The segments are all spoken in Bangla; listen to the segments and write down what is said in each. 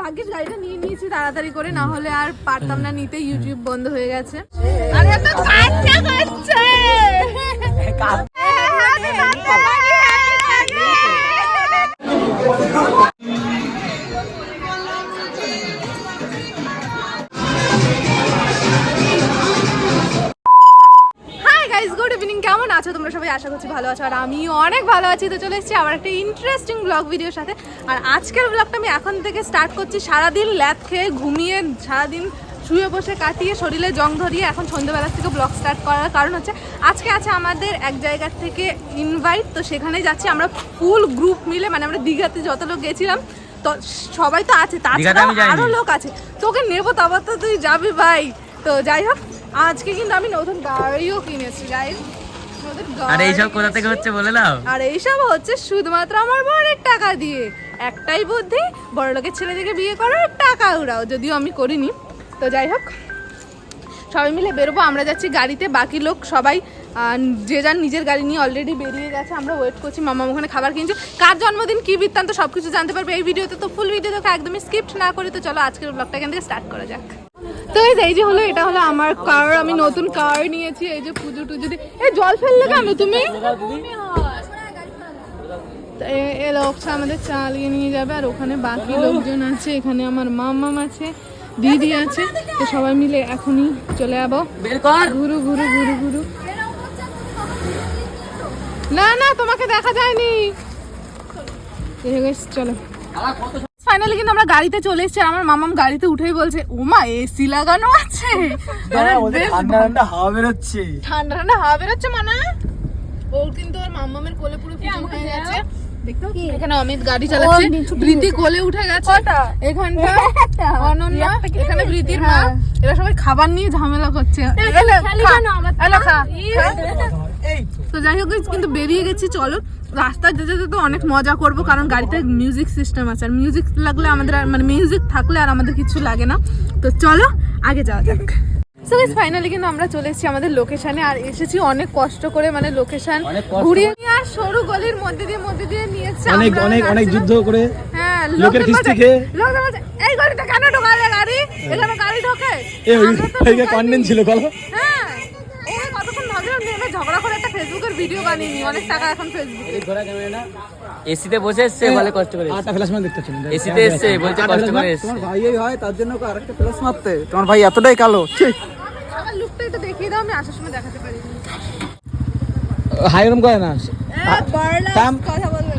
ভাগ্যিস গাড়িটা নিয়ে নিয়েছি তাড়াতাড়ি করে না হলে আর পারতাম না নিতে ইউটিউব বন্ধ হয়ে গেছে। আরে বাচ্চা তোমরা সবাই আশা করছি ভালো আছো আর আমি অনেক ভালো আছি। তো চলে এসেছি আবার একটা ইন্টারেস্টিং ব্লগ ভিডিওর সাথে। আর আজকের ব্লগটা আমি এখন থেকে স্টার্ট করছি সারাদিন ল্যাদ খেয়ে ঘুমিয়ে সারাদিন শুয়ে বসে কাটিয়ে শরীরে জং ধরিয়ে এখন সন্ধ্যেবেলা থেকে ব্লগ স্টার্ট করার কারণ হচ্ছে আজকে আছে আমাদের এক জায়গা থেকে ইনভাইট তো সেখানে যাচ্ছি আমরা ফুল গ্রুপ মিলে মানে আমরা দীঘাতে যত লোক গেছিলাম তো সবাই তো আছে তাছাড়াও আমি লোক আছে। তোকে নেব তারপর তো তুই যাবি ভাই। তো যাই হোক আজকে কিন্তু আমি নতুন গাড়িও কিনেছি নতুন আর এইসব কোথা থেকে হচ্ছে বলে দাও? আর এইসব হচ্ছে শুধুমাত্র আমার বরের টাকা দিয়ে। একটাই বুদ্ধি বড় লোকের ছেলেদেরকে বিয়ে করার টাকা উড়াও। যদিও আমি করিনি। তো যাই হোক সবাই মিলে বেরোবো। আমরা যাচ্ছি গাড়িতে। বাকি লোক সবাই যে যার নিজের গাড়ি নিয়ে অলরেডি বেরিয়ে গেছে। আমরা ওয়েট করছি। মামা ওখানে খাবার কিনছি। কার জন্মদিন কি বৃত্তান্ত সব কিছু জানতে পারবে। এই ভিডিওতে তো ফুল ভিডিও দেখো একদমই স্কিপ্ট না করে। তো চলো আজকের ব্লগটা এখান থেকে স্টার্ট করা যাক। তো এই যে হলো এটা হলো আমার কার আমি নতুন কার নিয়েছি এই যে পুজো টুজো এই জল ফেললে কেন তুমি? এ- এ লোকটা আমাদের চালিয়ে নিয়ে যাবে আর ওখানে বাকি লোকজন আছে এখানে আমার মামাম আছে দিদি আছে তো সবাই মিলে এখনই চলে যাব। ঘুরু ঘুরু ঘুরু ঘুরু। না না তোমাকে দেখা যায়নি। চলো। ফাইনালি কিন্তু আমরা গাড়িতে চলে এসেছি আমার মামাম গাড়িতে উঠেই বলছে ওমা এসি লাগানো আছে? ঠান্ডা ঠান্ডা হাওয়া বেরোচ্ছে। ঠান্ডা ঠান্ডা হাওয়া বেরোচ্ছে মানে ওর কিন্তু ওর মামামের কোলে পুরো ফিটিং হয়ে গেছে। এখানে অমিত গাড়ি চালাচ্ছে। প্রীতি কোলে উঠে গেছে। এখানটা। অনন্যা। এখানে প্রীতির মা। এরা সবাই খাবার নিয়ে ঝামেলা করছে। তো। যাই হোক কিন্তু বেরিয়ে গেছি চলো। রাস্তায় যেতে যেতে তো অনেক মজা করব কারণ গাড়িতে মিউজিক সিস্টেম আছে। আর মিউজিক লাগলে আমাদের মানে মিউজিক থাকলে আর আমাদের কিছু লাগে না। তো চলো আগে যাওয়া যাক। সো গাইস ফাইনালি কিন্তু আমরা চলে এসেছি আমাদের লোকেশনে আর এসেছি অনেক কষ্ট করে মানে লোকেশন ঘুরিয়ে নিয়ে আর সরু গলির মধ্যে দিয়ে মধ্যে দিয়ে নিয়েছে অনেক অনেক অনেক যুদ্ধ করে হ্যাঁ লোকের কিস্তি বলছে- খেয়ে। লোকজন বলছে, এই গাড়িটা কেন ঢোকালে গাড়ি? এখানে গাড়ি ঢোকে। এ ওই আমরা তো ওইকে ঢোকাইনি। কন্টেন্ট ছিল বলো। হ্যাঁ ওই কতক্ষণ ভাবলাম যে এবার ঝগড়া করে একটা ফেসবুকের ভিডিও বানিয়ে নি অনেক টাকা এখন ফেসবুকে। এসিতে বসে এসছে বলে কষ্ট করে। আটটা ফ্ল্যাশ এসিতে এসছে বলছে কষ্ট করে এসছে। তোমার ভাই এই হয় তার জন্য আরেকটা প্লাস মারতে। তোমার ভাই এতটাই কালো ছি। আমার লুকটা একটু দেখিয়ে দাও আমি আসার সময় দেখাতে পারি। হাই রকম করে না থাম।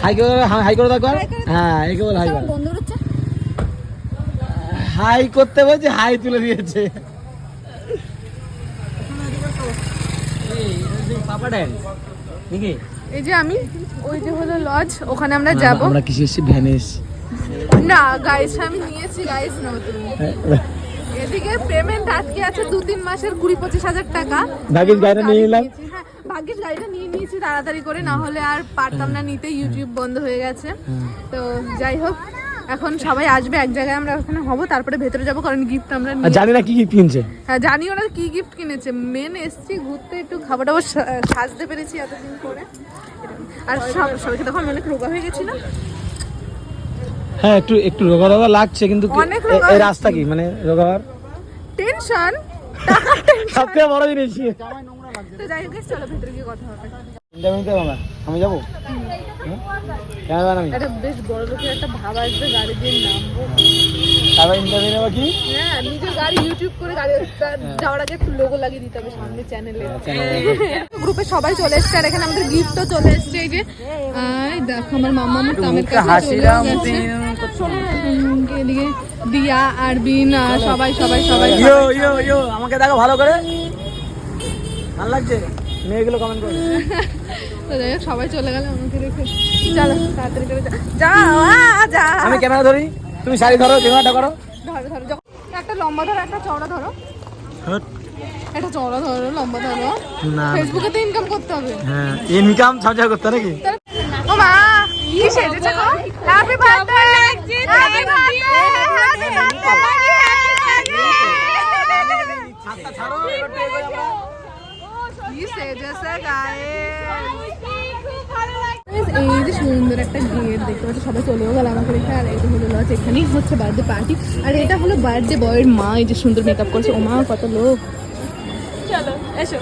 হাই করে হাই করে দেখো হ্যাঁ একে বল হাই কর হাই করতে বলছে হাই তুলে দিয়েছে পাপা ড্যান্স নাকি এই যে আমি ওই যে হলো লজ ওখানে আমরা যাব। আমরা কিসে এসেছি ভ্যানে এসেছি। না গাইস আমি নিয়েছি গাইস এদিকে পেমেন্ট আছে দু তিন মাসের কুড়ি পঁচিশ হাজার টাকা। ভাগিস গাড়িটা নিয়ে নিলাম নিয়েছি, হ্যাঁ, গাড়িটা নিয়ে নিয়েছি তাড়াতাড়ি করে না হলে আর পারতাম না নিতে ইউটিউব বন্ধ হয়ে গেছে। তো যাই হোক এখন সবাই আসবে এক জায়গায় আমরা ওখানে হব তারপরে ভেতরে যাব কারণ গিফট আমরা জানি না কি গিফট কিনছে। হ্যাঁ জানি ওরা কি গিফট কিনেছে। মেন এসছি ঘুরতে একটু খাবার টাবার সা- সাজতে পেরেছি এতদিন করে। আর সব- সবাইকে তখন অনেক রোগা হয়ে গেছিল হ্যাঁ একটু একটু রোগা রোগা লাগছে কিন্তু এই রাস্তা কি? মানে রোগা টেনশন সব থেকে বড় জিনিস। তো যাই হোক চলো ভেতরে গিয়ে কথা হবে। আমি যাব? কেন যাবেন আমি? একটা বেশ বড় লোকের একটা ভাব আসবে গাড়ি দিয়ে নামবো। তারপর ইন্টারভিউ নেব কি? হ্যাঁ নিজের গাড়ি ইউটিউব করে গাড়ি যাওয়ার আগে একটু লোগো লাগিয়ে দিতে হবে সামনে চ্যানেলে গ্রুপে সবাই চলে এসছে আর এখানে আমাদের গিফটও চলে এসছে এই যে। দেখো আমার আমার কাছে চলে গেছে। এদিকে দিয়া আরবিন সবাই সবাই সবাই ইয়ো ইয়ো ইয়ো আমাকে দেখো ভালো করে। ভালো লাগছে? মেয়েগুলো কমেন্ট করে। তো যাই সবাই চলে গেল আমাকে রেখে চলো তাড়াতাড়ি করে যা- যা আমি ক্যামেরা ধরি? তুমি শাড়ি ধরো ক্যামেরাটা করো। ধরো ধরো একটা লম্বা ধরো একটা চওড়া ধরো। একটা চওড়া ধরো লম্বা ধরো। না ফেসবুকে তো ইনকাম করতে হবে। হ্যাঁ ইনকাম ছাড়া করতে নাকি? ও মা কি সেজেছে গো? Happy birthday happy birthday happy birthday কি সেজেছে গায়ে এই যে সুন্দর একটা গেট দেখতে পাচ্ছি সবাই চলেও গেল আমাকে রেখে আর এটা হলো লজ এখানেই হচ্ছে বার্থডে পার্টি আর এটা হলো বার্থডে বয়ের মা এই যে সুন্দর মেকআপ করছে। ও মা কত লোক। চলো এসো।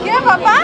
কে বাবা?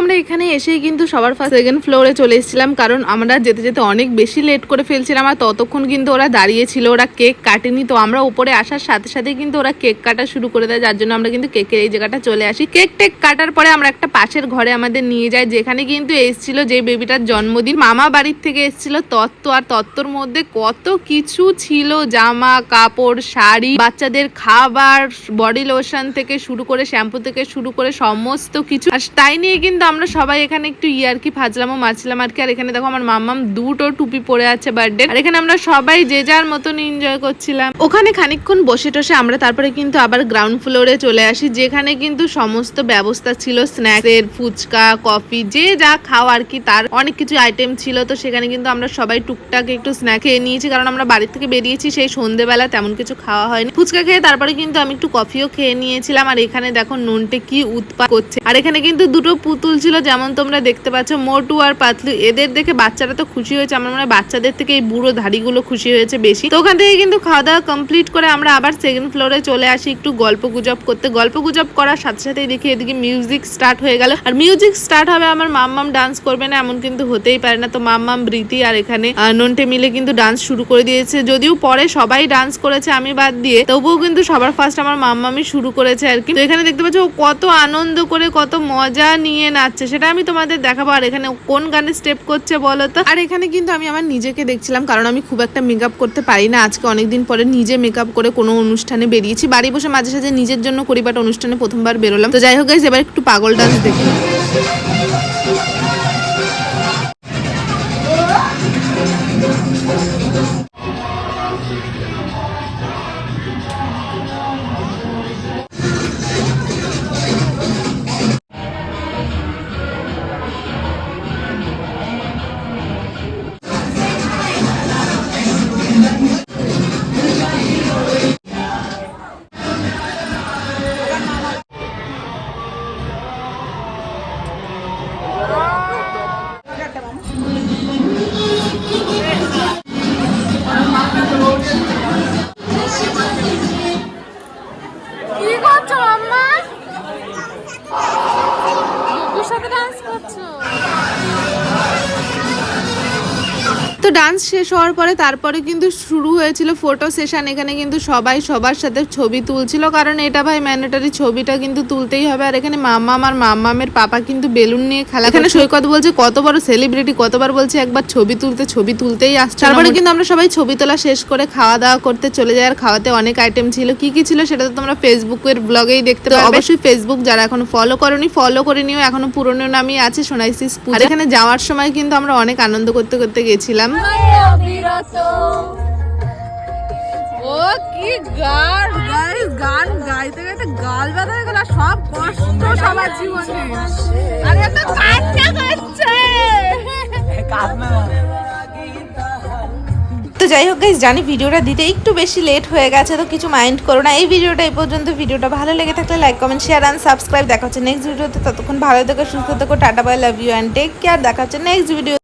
আমরা এখানে এসেই কিন্তু সবার ফার্স্ট সেকেন্ড ফ্লোরে চলে এসেছিলাম, কারণ আমরা যেতে যেতে অনেক বেশি লেট করে ফেলছিলাম আর ততক্ষণ কিন্তু ওরা দাঁড়িয়ে ছিল ওরা কেক কাটেনি। তো আমরা উপরে আসার সাথে সাথে কিন্তু ওরা কেক কাটা শুরু করে দেয়, যার জন্য আমরা কিন্তু কেকের এই জায়গাটা চলে আসি। কেক টেক কাটার পরে আমরা একটা পাশের ঘরে আমাদের নিয়ে যাই, যেখানে কিন্তু এসেছিল যে বেবিটার জন্মদিন। মামা বাড়ির থেকে এসেছিল তত্ত্ব, আর তত্ত্বর মধ্যে কত কিছু ছিল, জামা, কাপড়, শাড়ি, বাচ্চাদের খাবার বডি লোশন থেকে শুরু করে শ্যাম্পু থেকে শুরু করে সমস্ত কিছু। আর তাই নিয়ে কিন্তু আমরা সবাই এখানে একটু ইয়ারকি ফাজলামও মারছিলাম আর কি। আর এখানে দেখো আমার মাম্মাম দুটো টুপি পরে আছে বার্থডে আর এখানে আমরা সবাই যে যার মতন এনজয় করছিলাম। ওখানে খানিকক্ষণ বসে টসে আমরা তারপরে কিন্তু আবার গ্রাউন্ড ফ্লোরে চলে আসি, যেখানে কিন্তু সমস্ত ব্যবস্থা ছিল স্ন্যাক্সের ফুচকা কফি যে যা খাওয়া আর কি, তার অনেক কিছু আইটেম ছিল। তো সেখানে কিন্তু আমরা সবাই টুকটাক একটু স্ন্যাক খেয়ে নিয়েছি, কারণ আমরা বাড়ি থেকে বেরিয়েছি, সেই সন্ধেবেলা তেমন কিছু খাওয়া হয়নি। ফুচকা খেয়ে তারপরে কিন্তু আমি একটু কফিও খেয়ে নিয়েছিলাম। আর এখানে দেখো নুনটে কি উৎপাদ করছে। আর এখানে কিন্তু দুটো পুতুল ছিল যেমন তোমরা দেখতে পাচ্ছ, মোটু আর পাতলু, এদের দেখে বাচ্চারা তো খুশি হয়েছে। আমার মনে হয় বাচ্চাদের থেকে এই বুড়ো ধাড়িগুলো খুশি হয়েছে বেশি। তো ওখান থেকে কিন্তু খাওয়া দাওয়া কমপ্লিট করে আমরা আবার সেকেন্ড ফ্লোরে চলে আসি, একটু গল্প গুজব করতে। গল্প গুজব করার সাথে সাথেই দেখি এদিকে মিউজিক স্টার্ট হয়ে গেল। আর মিউজিক স্টার্ট হবে, আমার মাম্মাম ডান্স করবে না, এমন কিন্তু হতেই পারে না। তো মাম্মাম বৃতি আর এখানে নন্টে মিলে কিন্তু ডান্স শুরু করে দিয়েছে। যদিও পরে সবাই ডান্স করেছে, আমি বাদ দিয়ে, তবুও কিন্তু সবার ফার্স্ট আমার মাম্মামি শুরু করেছে আর কি। তো এখানে দেখতে পাচ্ছ, ও কত আনন্দ করে, কত মজা নিয়ে নাচছে সেটা আমি তোমাদের দেখাবো। আর এখানে কোন গানে স্টেপ করছে বলো তো? আর এখানে কিন্তু আমি আমার নিজেকে দেখছিলাম, কারণ আমি খুব একটা মেকআপ করতে পারি না। আজকে অনেকদিন পরে নিজে মেকআপ করে কোনো অনুষ্ঠানে বেরিয়েছি। বাড়ি বসে মাঝে সাঝে নিজের জন্য করি বাট অনুষ্ঠানে প্রথমবার বেরোলাম। তো যাই হোক এবার একটু পাগল ডান্স দেখি। কি করছ আম্মা বুবুর সাথে ডান্স করছ তো ডান্স শেষ হওয়ার পরে তারপরে কিন্তু শুরু হয়েছিল ফটো সেশন এখানে কিন্তু সবাই সবার সাথে ছবি তুলছিল কারণ এটা ভাই ম্যান্ডেটারি ছবিটা কিন্তু তুলতেই হবে। আর এখানে মাম্মাম আর মাম্মামের পাপা কিন্তু বেলুন নিয়ে খেলা এখানে সৈকত বলছে কত বড় সেলিব্রিটি কতবার বলছে একবার ছবি তুলতে ছবি তুলতেই আসছে তারপরে কিন্তু আমরা সবাই ছবি তোলা শেষ করে খাওয়া দাওয়া করতে চলে যাই। আর খাওয়াতে অনেক আইটেম ছিল। কি কি ছিল সেটা তো তোমরা ফেসবুকের ব্লগেই দেখতে পাবে অবশ্যই ফেসবুক যারা এখনও ফলো করনি ফলো করে নিও। এখনও পুরনো নামই আছে সোনাইসিস আর এখানে যাওয়ার সময় কিন্তু আমরা অনেক আনন্দ করতে করতে গেছিলাম। ও কি গান। গাইস গান গাইতে গাইতে গাল ব্যথা হয়ে গেল সব কষ্ট সবার জীবনে। আরে এত কান্না করছে। তো যাই হোক গাইস জানি ভিডিওটা দিতে একটু বেশি লেট হয়ে গেছে তো কিছু মাইন্ড করো না। এই ভিডিওটা এই পর্যন্ত। ভিডিওটা ভালো লেগে থাকলে like comment share and subscribe দেখা হচ্ছে নেক্সট ভিডিওতে ততক্ষণ ভালো থেকো সুস্থ থেকো tata bye love you and take care দেখা হচ্ছে নেক্সট ভিডিও